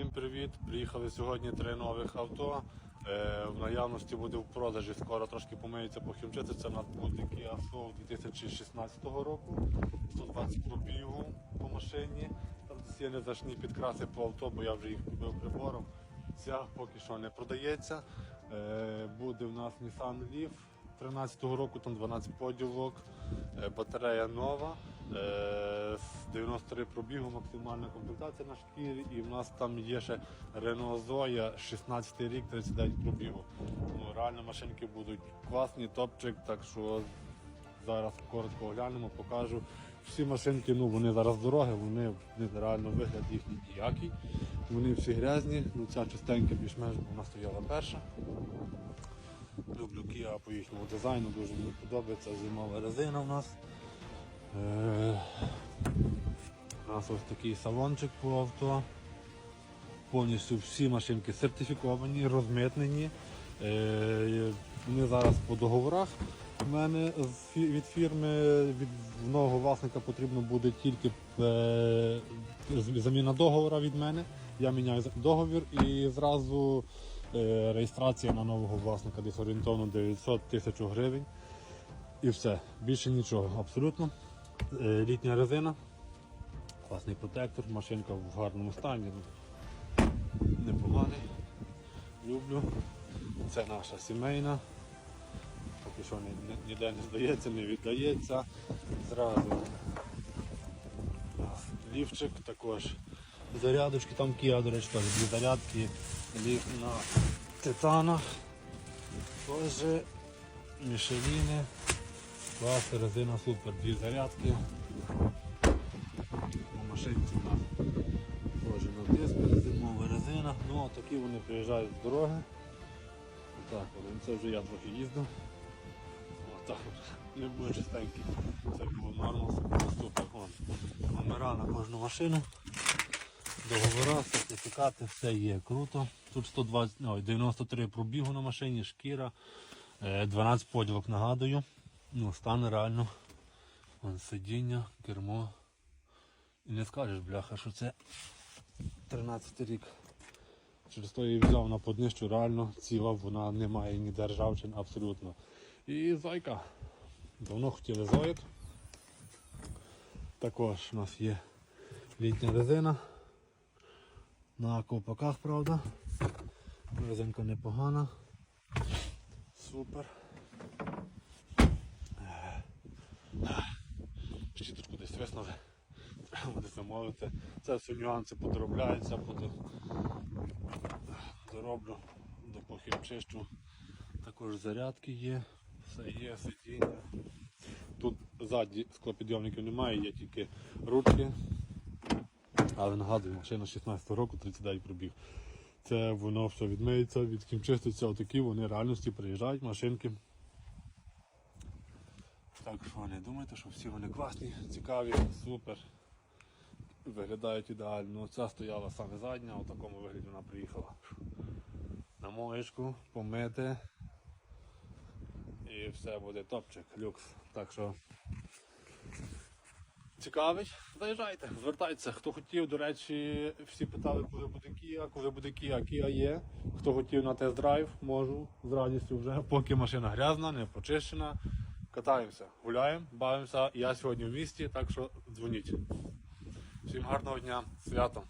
Всім привіт! Приїхали сьогодні три нових авто. Е, в наявності буде в продажі, скоро трошки помиється похімчити. Це на буде Kia Soul 2016 року. 120 пробігу по машині. Там є незначні підкраси по авто, бо я вже їх купив прибором. Ця поки що не продається. Е, буде в нас Nissan Leaf 13-го року, там 12 поділок, е, батарея нова, е, з 93 пробігу, максимальна комплектація на шкірі, і в нас там є ще Renault Zoe 16 рік, 39 пробігу. Ну, реально машинки будуть класні, топчик, так що зараз коротко оглянемо, покажу. Всі машинки, ну вони зараз дороги, вони реально вигляд їхній ніякий. Вони всі грязні, ну ця частенька більш-менш, вона стояла перша. Люблю Kia по їхньому дизайну, дуже мені подобається зимова резина у нас. Е, у нас ось такий салончик по авто. Повністю всі машинки сертифіковані, розмитнені. Е, Вони зараз по договорах. У мене від фірми, від нового власника потрібно буде тільки е, заміна договора від мене. Я міняю договір і зразу е, реєстрація на нового власника десь орієнтовно 900 тисяч гривень. І все. Більше нічого. Абсолютно. Е, Літня резина, класний протектор, машинка в гарному стані. Непоганий. Люблю. Це наша сімейна. Поки що ні- ні- ніде не здається, не віддається. Зразу у лівчик також. Зарядочки, там Kia, до речі, дві зарядки, ліфт на титанах. Теж мішеліни. Клас, резина супер, дві зарядки. На машинці у нас теж на дисках, зимова резина. Ну, а такі вони приїжджають з дороги. Так, от, це вже я трохи їздив. Отак, не буде чистенький. Це було нормально, супер. Номера на кожну машину. Договора, сертифікати, все є круто. Тут 120, ой, 93 пробігу на машині, шкіра, е, 12 поділок нагадую. Ну, стан реально. Вон, сидіння, кермо. І не скажеш, бляха, що це 13 рік. Через то я її взяв на поднищу, реально ціла, вона не має ні державчин абсолютно. І зайка. Давно хотіли зоїд. Також у нас є літня резина. На ковпаках, правда. Резинка непогана. Супер. Щіточку десь виснули. Треба буде замовити. Це все нюанси подробляються, буду дороблю, допоки чищу. Також зарядки є, все є, сидіння. Тут ззаді склопідйомників немає, є тільки ручки. Але нагадую, машина 16 року, 39 пробіг. Це воно все відмиється, відкімчиститься, отакі вони реальності приїжджають, машинки. Так що не думайте, що всі вони класні, цікаві, супер. Виглядають ідеально. Ця стояла саме задня, у такому вигляді вона приїхала. На моєчку, помити. І все буде топчик, люкс. Так що цікавить, заїжджайте, звертайтеся. Хто хотів, до речі, всі питали, коли буде Кія, коли буде Кія, Кія є. Хто хотів на тест-драйв, можу з радістю вже, поки машина грязна, не почищена. Катаємося, гуляємо, бавимося. Я сьогодні в місті, так що дзвоніть. Всім гарного дня, святом!